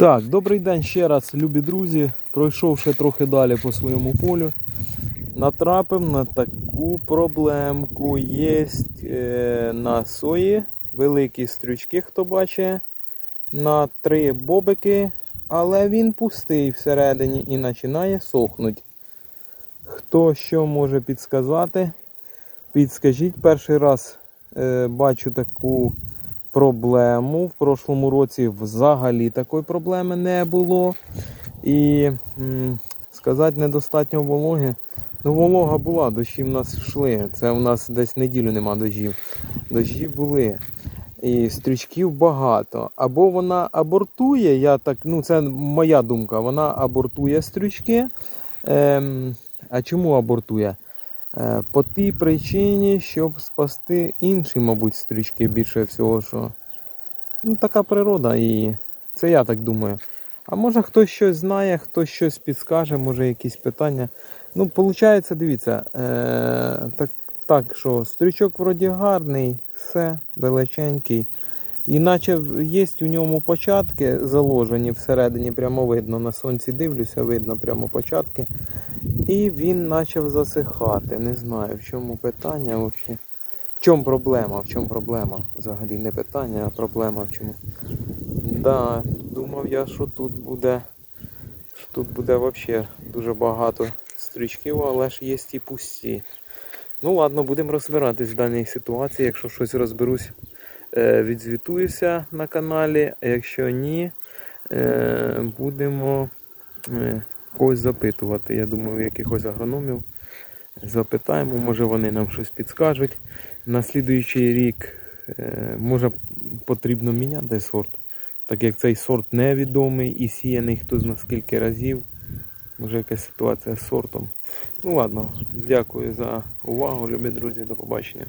Так, добрий день ще раз, любі друзі. Пройшов ще трохи далі по своєму полю. Натрапив на таку проблемку. Є е, на сої великі стрючки, хто бачить, на три бобики, але він пустий всередині і починає сохнути. Хто що може підсказати? Підскажіть, перший раз е, бачу таку проблему. В прошлому році взагалі такої проблеми не було. І сказати, недостатньо вологи. Ну, волога була, дощі в нас йшли. Це в нас десь неділю нема дощів. Дощі були. І стрічків багато. Або вона абортує, я так, ну це моя думка, вона абортує стрючки. Ем, а чому абортує? Е, По тій причині, щоб спасти інші, мабуть, стрічки більше всього, що ну, така природа, і це я так думаю. А може хтось щось знає, хтось щось підскаже, може якісь питання. Ну, виходить, дивіться, е, так, так, що стрічок вроді гарний, все, величенький. Іначе є у ньому початки заложені всередині, прямо видно. На сонці дивлюся, видно прямо початки. І він почав засихати. Не знаю, в чому питання взагалі. В чому проблема? В чому проблема? Взагалі не питання, а проблема в чому. Да, думав я, що тут буде. Що тут буде взагалі дуже багато стрічків, але ж є і пусті. Ну ладно, будемо розбиратись в даній ситуації. Якщо щось розберусь, е, відзвітуюся на каналі. Якщо ні, е, будемо е, когось запитувати. Я думаю, якихось агрономів запитаємо, може вони нам щось підскажуть. На слідуючий рік е, може потрібно міняти сорт, так як цей сорт невідомий і сіяний хто зна скільки разів. Може якась ситуація з сортом. Ну ладно, дякую за увагу, любі друзі, до побачення.